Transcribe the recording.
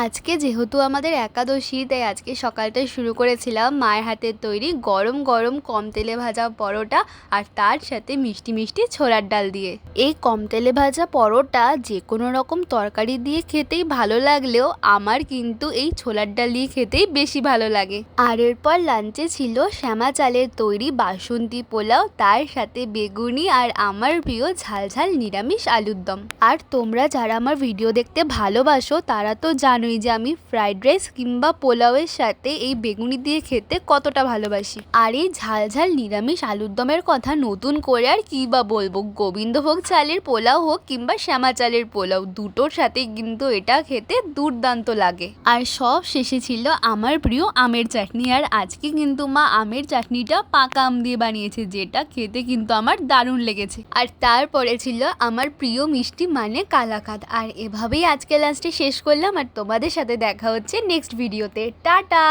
আজকে যেহেতু আমাদের একাদশী, তাই আজকে সকালটা শুরু করেছিলাম মায়ের হাতের তৈরি গরম গরম কম তেলে ভাজা পরোটা আর তার সাথে মিষ্টি মিষ্টি ছোলার ডাল দিয়ে। এই কম তেলে ভাজা পরোটা যে কোনো রকম তরকারি দিয়ে খেতেই ভালো লাগলেও আমার কিন্তু এই ছোলার ডাল দিয়ে খেতেই বেশি ভালো লাগে। আর এরপর লাঞ্চে ছিল শ্যামা চালের তৈরি বাসন্তী পোলাও, তার সাথে বেগুনি আর আমার প্রিয় ঝাল ঝাল নিরামিষ আলুর দম আর তোমরা যারা আমার ভিডিও দেখতে ভালোবাসো, তারা তো জানোই যে আমি ফ্রাইড রাইস কিংবা পোলাওয়ের সাথে এই বেগুনি দিয়ে খেতে কতটা ভালোবাসি। আর এই ঝাল ঝাল নিরামিষ আলুর দমের কথা নতুন করে আর কী বা বলব? গোবিন্দভোগ চালের পোলাও হোক কিংবা শ্যামা চালের পোলাও, দুটোর সাথে কিন্তু এটা খেতে দুর্দান্ত লাগে। আর সব শেষে ছিল আমার প্রিয় আমের চাটনি। আর আজকে কিন্তু মা আমের চাটনিটা পাকা আম দিয়ে বানিয়েছে, যেটা খেতে কিন্তু আমার দারুণ লেগেছে। আর তারপরে ছিল আমার প্রিয় মিষ্টি মানে কালাকাদ। আর এভাবেই আজকে লাস্টে শেষ করলাম। আর তোমাদের সাথে দেখা হচ্ছে নেক্সট ভিডিওতে টাটা!